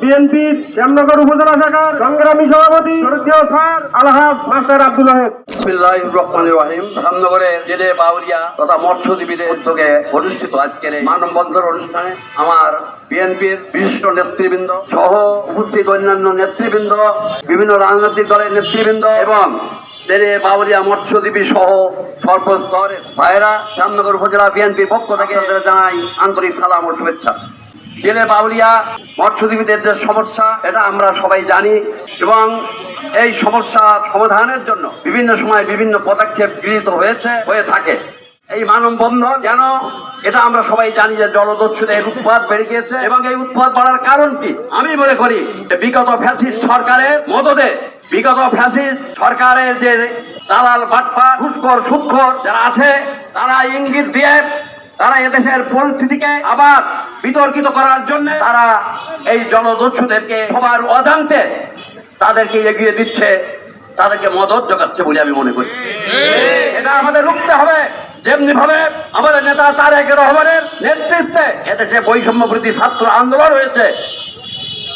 BNP Shyamnagar উপজেলা শাখার সংগ্রামী সভাপতি শরদীয় স্যার মাস্টার আব্দুল নেতৃবৃন্দ বিভিন্ন রাজনৈতিক দলের নেতৃবৃন্দ এবং জেলে বাউরিয়া মৎস্যজীবী সহ সর্বস্তরের ভাইরা রামনগর উপজেলা বিএনপির পক্ষ থেকে জানাই আন্তরিক সালাম ও শুভেচ্ছা। জেলে বাউলিয়া, মৎস্যজীবীদের যে সমস্যা, এটা আমরা সবাই জানি। এবং এই সমস্যা সমাধানের জন্য বিভিন্ন সময় বিভিন্ন পদক্ষেপ গৃহীত হয়েছে, হয়ে থাকে। এই মানববন্ধন কেন এটা আমরা সবাই জানি যে জলদস্যুদের উৎপাদ বেড়ে গিয়েছে। এবং এই উৎপাদ বাড়ার কারণ কি? আমি মনে করি যে বিগত ফ্যাসিস্ট সরকারের মদদে বিগত ফ্যাসিস্ট সরকারের যে দালাল বাটপা ঘুষখোর সুৎখোর যারা আছে, তারা ইঙ্গিত দিয়ে তারা এদেশের পরিস্থিতিকে আবার বিতর্কিত করার জন্য তারা এই জনদস্যুদেরকে সবার অজান্তে তাদেরকে এগিয়ে দিচ্ছে, তাদেরকে মদত জোগাচ্ছে বলে আমি মনে করি। এটা আমাদের রুখতে হবে। যেমনি ভাবে আমাদের নেতা তারেক রহমানের নেতৃত্বে এদেশে বৈষম্য বৃদ্ধি ছাত্র আন্দোলন হয়েছে।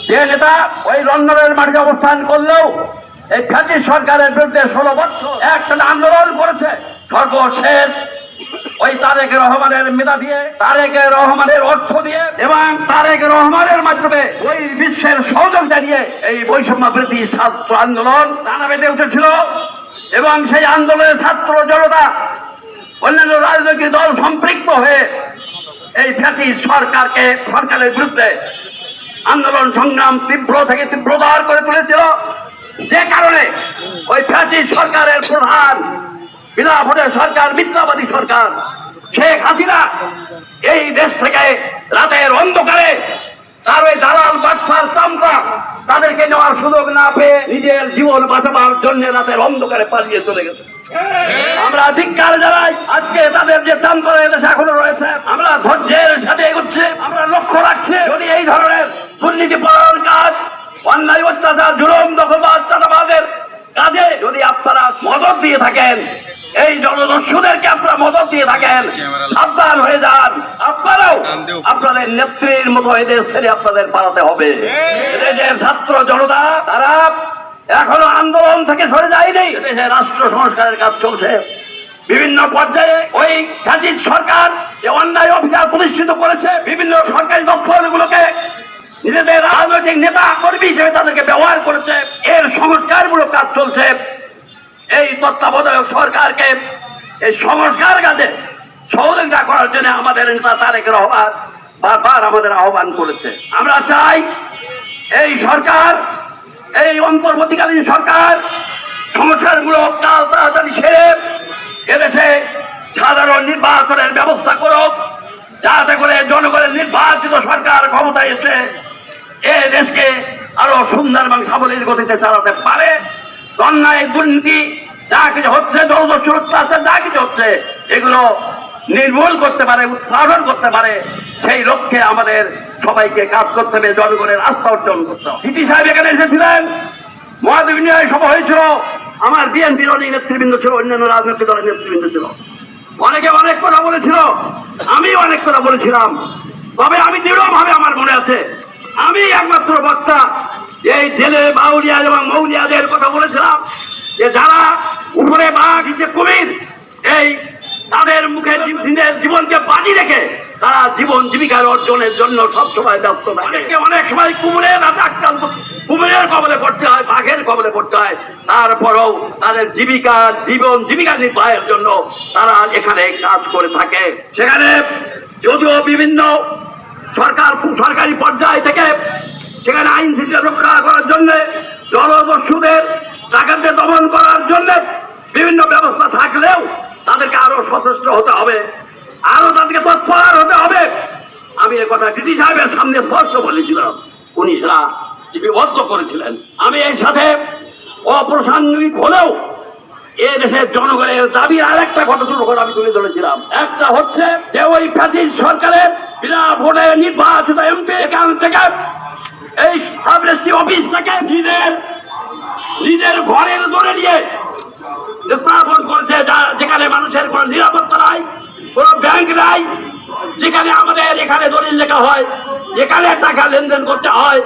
যে নেতা ওই লন্ডনের মাটিতে অবস্থান করলেও এই ফ্যাসি সরকারের বিরুদ্ধে ষোলো বছর একসাথে আন্দোলন করেছে। সর্বশেষ ওই তারেক রহমানের মেধা দিয়ে, তারেক রহমানের অর্থ দিয়ে এবং তারেক রহমানের মাধ্যমে ওই বিশ্বের সহযোগিতা নিয়ে এই বৈষম্য বৃদ্ধি ছাত্র আন্দোলন টানা বেঁধে উঠেছিল। এবং সেই আন্দোলনের ছাত্র জনতা, অন্যান্য রাজনৈতিক দল সম্পৃক্ত হয়ে এই ফ্যাসি সরকারকে সরকারের বিরুদ্ধে আন্দোলন সংগ্রাম তীব্র থেকে তীব্রতর করে তুলেছিল। যে কারণে ওই ফ্যাসি সরকারের প্রধান ভোটের সরকার, মিথ্যাবাদী সরকার। শেখ হাসিনা এই দেশ থেকে রাতের অন্ধকারে তার ওই দালাল বাটফার চামড়া তাদেরকে নেওয়ার সুযোগ না পেয়ে নিজের জীবন বাঁচাবার জন্য রাতের অন্ধকারে পালিয়ে চলে গেছে। আমরা ধিক্কার জানাই, আজকে তাদের যে চামড়া এদেশে এখনও রয়েছে, আমরা ধৈর্যের সাথে এগোচ্ছি, আমরা লক্ষ্য রাখছি। যদি এই ধরনের দুর্নীতি পরায়ণ কাজ, অন্যায়, অত্যাচার, জুলুম দখলবাদ চাঁদাবাদের কাজে যদি আপনারা মদত দিয়ে থাকেন, এই জনদস্যুদেরকে আপনারা মদত দিয়ে থাকেন, সাবধান হয়ে যান। আপনারাও আপনাদের নেত্রীর মতো এদের ছেড়ে আপনাদের পালাতে হবে। ছাত্র জনতা, তারা এখনও আন্দোলন থেকে সরে যায়নি। এদেশে রাষ্ট্র সংস্কারের কাজ চলছে। বিভিন্ন পর্যায়ে ওই ফ্যাসিস্ট সরকার যে অন্যায় অভিযান প্রতিষ্ঠিত করেছে, বিভিন্ন সরকারি দপ্তরগুলোকে নিজেদের রাজনৈতিক নেতা কর্মী হিসেবে তাদেরকে ব্যবহার করেছে। এর সংস্কারমূলক কাজ চলছে। এই তত্ত্বাবধায়ক সরকারকে এই সংস্কার কাজে সহযোগিতা করার জন্য আমাদের নেতা তারেক রহমান বারবার আমাদের আহ্বান করেছে। আমরা চাই এই সরকার, এই অন্তর্বর্তীকালীন সরকার সংস্কারমূলক কাজ তাড়াতাড়ি সেরে এদেশে সাধারণ নির্বাচনের ব্যবস্থা করুক, যাতে করে জনগণের নির্বাচিত সরকার ক্ষমতায় এসে এ দেশকে আরও সুন্দর এবং সাবলীল গতিতে চালাতে পারে। অন্যায়, দুর্নীতি, যা কিছু হচ্ছে দৌলত অত্যাচার যা কিছু হচ্ছে, এগুলো নির্মূল করতে পারে, উৎপাদন করতে পারে। সেই লক্ষ্যে আমাদের সবাইকে কাজ করতে হবে, জনগণের আস্থা অর্জন করতে হবে। সিপি সাহেব এখানে এসেছিলেন। মহাদ বিনিময় সভা হয়েছিল। আমার বিএনপির অনেক নেতৃবৃন্দ ছিল, অন্যান্য রাজনৈতিক দলের নেতৃবৃন্দ ছিল। অনেকে অনেক কথা বলেছিল। আমি অনেক কথা বলেছিলাম। তবে আমি দৃঢ়ভাবে আমার মনে আছে একমাত্র বক্তা এই জেলে বাউলিয়া এবং মৌলিয়াদের কথা বলেছিলাম যে যারা উপরে বাঘ নিচে কুমির, এই তাদের মুখে নিজের জীবনকে বাজি রেখে তারা জীবন জীবিকার অর্জনের জন্য সবসময় ব্যস্ত থাকে। অনেক সময় কুমিরের আক্রান্ত কুমিরের কবলে পড়তে হয়, বাঘের কবলে পড়তে হয়। তারপরেও তাদের জীবিকা, জীবন জীবিকা নির্বাহের জন্য তারা এখানে কাজ করে থাকে। সেখানে যদিও বিভিন্ন সরকার সরকারি পর্যায় থেকে সেখানে আইন শৃঙ্খলা রক্ষা করার জন্য জলদস্যুদের টাকাতে দমন করার জন্য বিভিন্ন ব্যবস্থা থাকলেও তাদেরকে আরও সচেষ্ট হতে হবে, আরও তাদেরকে তৎপর হতে হবে। আমি এ কথা ডিসি সাহেবের সামনে স্পষ্ট বলেছিলাম, উনি সেটা লিপিবদ্ধ করেছিলেন। আমি এর সাথে অপ্রাসঙ্গিক হলেও এ দেশের জনগণের দাবি আর একটা দুটো কথা আমি তুলে ধরেছিলাম। একটা হচ্ছে যে ওই ফ্যাসিস্ট সরকারের বিনা ভোটে নির্বাচিত এমপি এখান থেকে এই সাবরেস্টি অফিস থেকে নিজের নিজের ঘরের ধরে নিয়ে স্থাপন করেছে যেখানে মানুষের কোনো নিরাপত্তা নাই, কোনো ব্যাংক নাই, যেখানে আমাদের এখানে দলিল লেখা হয়, যেখানে টাকা লেনদেন করতে হয়,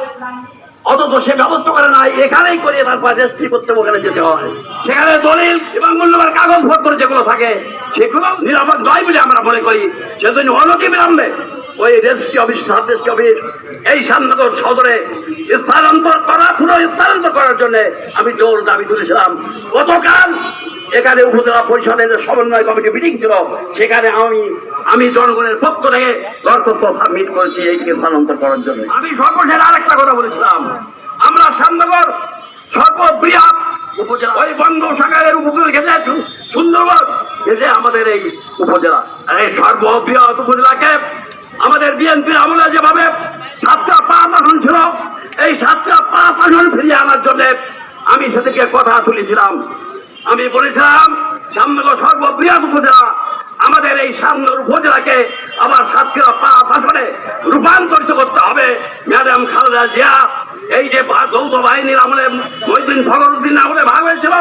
অথচ সে ব্যবস্থা করে নাই, এখানেই করে তারপর রেজিস্ট্রি করতে ওখানে যেতে হয়। সেখানে দলিল এবং মূল্যবান কাগজপত্র যেগুলো থাকে, সেগুলো নিরাপদ নয় বলে আমরা মনে করি। সেজন্য অনতি বিলম্বে ওই রেজিস্ট্রি অফিস সাব অফিস এই শ্যামনগর সদরে স্থানান্তর করা পুরো স্থানান্তর করার জন্য আমি জোর দাবি তুলেছিলাম। গতকাল এখানে উপজেলা পরিষদের যে সমন্বয় কমিটি মিটিং ছিল, সেখানে আমি আমি জনগণের পক্ষ থেকে দরখাস্ত সাবমিট করেছি এইটিকে স্থানান্তর করার জন্য। আমি সর্বশেষ আরেকটা কথা বলেছিলাম। আমরা শ্যামনগর সর্ববৃহৎ উপজেলা, ওই বঙ্গোপসাগরের উপকূল সু- সুন্দরবন ঘেসে আমাদের এই উপজেলা, এই সর্ববৃহৎ উপজেলাকে আমাদের বিএনপির আমলে যেভাবে সাতটা পাঁচ আসন ছিল, এই সাতটা পাঁচ আসন ফিরিয়ে আনার জন্য আমি সেদিকে কথা তুলেছিলাম। আমি বলেছিলাম সামনগর সর্ববৃহৎ উপজেলা, আমাদের এই সামনের উপজেলাকে আবার সাতক্ষীরা পাঁচ আসনে রূপান্তরিত করতে হবে। ম্যাডাম খালেদা জিয়া, এই যে যৌথ বাহিনীর আমলে মহিদিন ফখরুদ্দিন আমলে ভাগ হয়েছিল,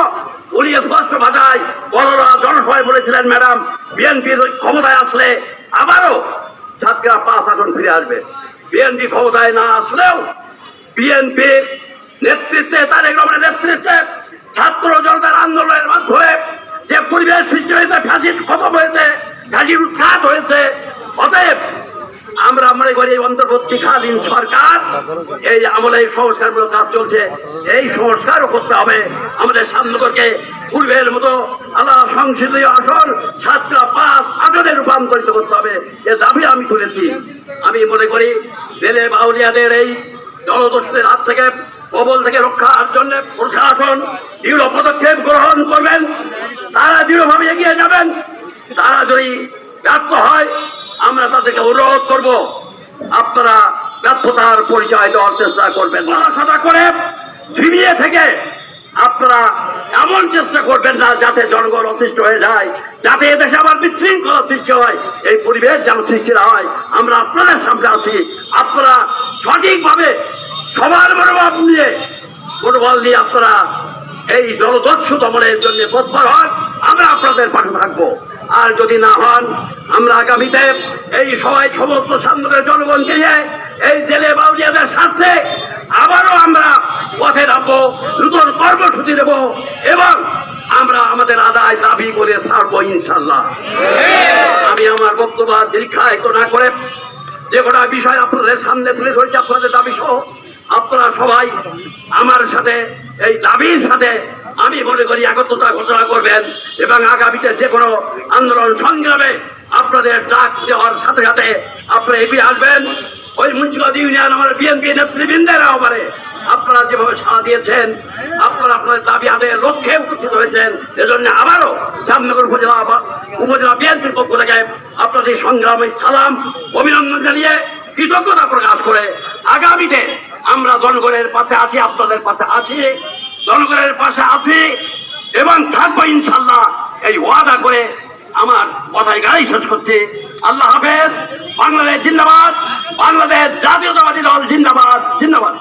উনি স্পষ্ট ভাষায় বড়রা জনসভায় বলেছিলেন, ম্যাডাম, বিএনপির ক্ষমতায় আসলে আবারও সাতক্ষীরা পাঁচ আসন ফিরে আসবে। বিএনপি ক্ষমতায় না আসলেও বিএনপি নেতৃত্বে, তারেক রহমানের নেতৃত্বে ছাত্র জনতার আন্দোলনের মাধ্যমে যে পরিবেশ সৃষ্টি হয়েছে ফাঁসির খতম হয়েছে ফাঁসির উৎখাত হয়েছে, অতএব আমরা মনে করি এই অন্তর্বর্তীকালীন সরকার, এই আমলে এই সংস্কারগুলো কাজ চলছে, এই সংস্কারও করতে হবে। আমাদের সামনগরকে পূর্বের মতো আল্লাহ সংসদীয় আসন সাতটা পাঁচ রূপান্তরিত করতে হবে। এ দাবি আমি তুলেছি। আমি মনে করি বেলে বাউলিয়াদের এই জনদস্যুদের হাত থেকে কবল থেকে রক্ষার জন্য প্রশাসন দৃঢ় পদক্ষেপ গ্রহণ করবেন। তারা দৃঢ়ভাবে এগিয়ে যাবেন। তারা যদি ব্যর্থ হয়, আমরা তাদেরকে অনুরোধ করব, আপনারা ব্যর্থতার পরিচয় দেওয়ার চেষ্টা করবেন। সাদা করে ঝিমিয়ে থেকে আপনারা এমন চেষ্টা করবেন না যাতে জনগণ অতিষ্ঠ হয়ে যায়, যাতে এদেশে আবার বিশৃঙ্খলা সৃষ্টি হয়, এই পরিবেশ যেন সৃষ্টি না হয়। আমরা আপনাদের সামনে আছি। আপনারা সঠিকভাবে সবার মনোভাব নিয়ে ফুটবল নিয়ে আপনারা এই জলদস্যু দমনের জন্য তৎপর হন, আমরা আপনাদের পাশে থাকব। আর যদি না হন, আমরা আগামীতে এই সবাই সমস্ত সামনের জনগণকে নিয়ে এই জেলে বাউলিয়াদের স্বার্থে আবারও আমরা পথে নামবো, নতুন কর্মসূচি দেব এবং আমরা আমাদের আদায় দাবি করে ছাড়বো ইনশাল্লাহ আমি আমার বক্তব্য আর দীর্ঘায়িত না করে যে কোনো বিষয় আপনাদের সামনে তুলে ধরেছি, আপনাদের দাবি সহ, আপনারা সবাই আমার সাথে, এই দাবির সাথে আমি মনে করি একত্রতা ঘোষণা করবেন, এবং আগামীতে যে কোনো আন্দোলন সংগ্রামে আপনাদের ডাক দেওয়ার সাথে সাথে আপনারা এগিয়ে আসবেন। ওই মুন্সিগঞ্জ ইউনিয়ন আমার বিএনপি নেতৃবৃন্দেরাও পারে আপনারা যেভাবে সাড়া দিয়েছেন, আপনারা আপনাদের দাবি আদায়ের লক্ষ্যে উপস্থিত হয়েছেন, এজন্য আবারও জামনগর উপজেলা উপজেলা বিএনপির পক্ষ থেকে আপনাদের সংগ্রামে সালাম, অভিনন্দন জানিয়ে কৃতজ্ঞতা প্রকাশ করে আগামীতে আমরা জনগণের পাশে আছি, আপনাদের পাশে আছি, জনগণের পাশে আছি এবং থাকব ইনশাল্লাহ এই ওয়াদা করে আমার কথায় গাড়ি শেষ করছি। আল্লাহ হাফেজ বাংলাদেশ জিন্দাবাদ বাংলাদেশ জাতীয়তাবাদী দল জিন্দাবাদ জিন্দাবাদ।